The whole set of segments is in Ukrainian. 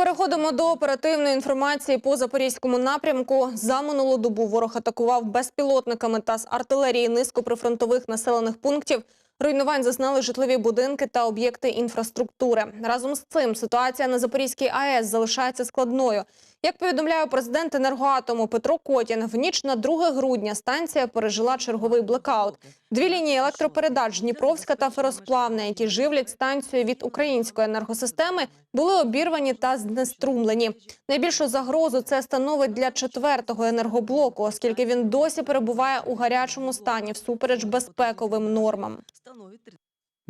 Переходимо до оперативної інформації по запорізькому напрямку. За минулу добу ворог атакував безпілотниками та з артилерії низку прифронтових населених пунктів. Руйнувань зазнали житлові будинки та об'єкти інфраструктури. Разом з цим ситуація на Запорізькій АЕС залишається складною. Як повідомляє президент енергоатому Петро Котін, в ніч на 2 грудня станція пережила черговий блекаут. Дві лінії електропередач Дніпровська та Феросплавна, які живлять станцію від української енергосистеми, були обірвані та знеструмлені. Найбільшу загрозу це становить для четвертого енергоблоку, оскільки він досі перебуває у гарячому стані всупереч безпековим нормам.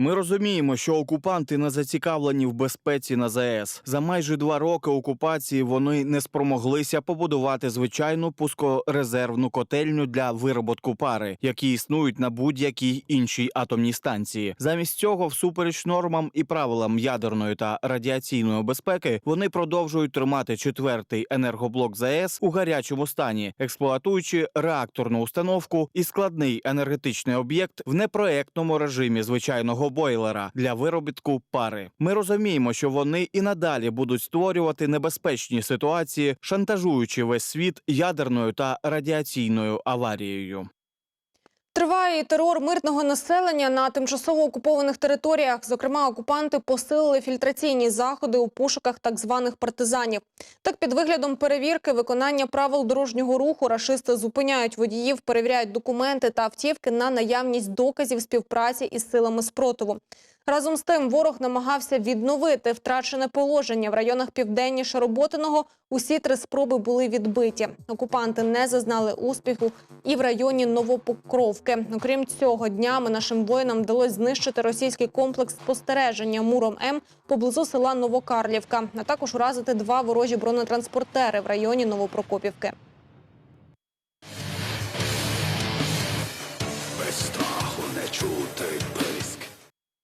Ми розуміємо, що окупанти не зацікавлені в безпеці на ЗАЕС. За майже два роки окупації вони не спромоглися побудувати звичайну пускорезервну котельню для вироботку пари, які існують на будь-якій іншій атомній станції. Замість цього, всупереч нормам і правилам ядерної та радіаційної безпеки, вони продовжують тримати четвертий енергоблок ЗАЕС у гарячому стані, експлуатуючи реакторну установку і складний енергетичний об'єкт в непроектному режимі звичайного бойлера для виробітку пари. Ми розуміємо, що вони і надалі будуть створювати небезпечні ситуації, шантажуючи весь світ ядерною та радіаційною аварією. Триває і терор мирного населення на тимчасово окупованих територіях. Зокрема, окупанти посилили фільтраційні заходи у пошуках так званих партизанів. Так, під виглядом перевірки виконання правил дорожнього руху рашисти зупиняють водіїв, перевіряють документи та автівки на наявність доказів співпраці із силами спротиву. Разом з тим, ворог намагався відновити втрачене положення в районах південніше Роботиного. Усі три спроби були відбиті. Окупанти не зазнали успіху і в районі Новопокровки. Окрім цього, днями нашим воїнам вдалося знищити російський комплекс спостереження Муром М поблизу села Новокарлівка, а також уразити два ворожі бронетранспортери в районі Новопрокопівки. без страху не чути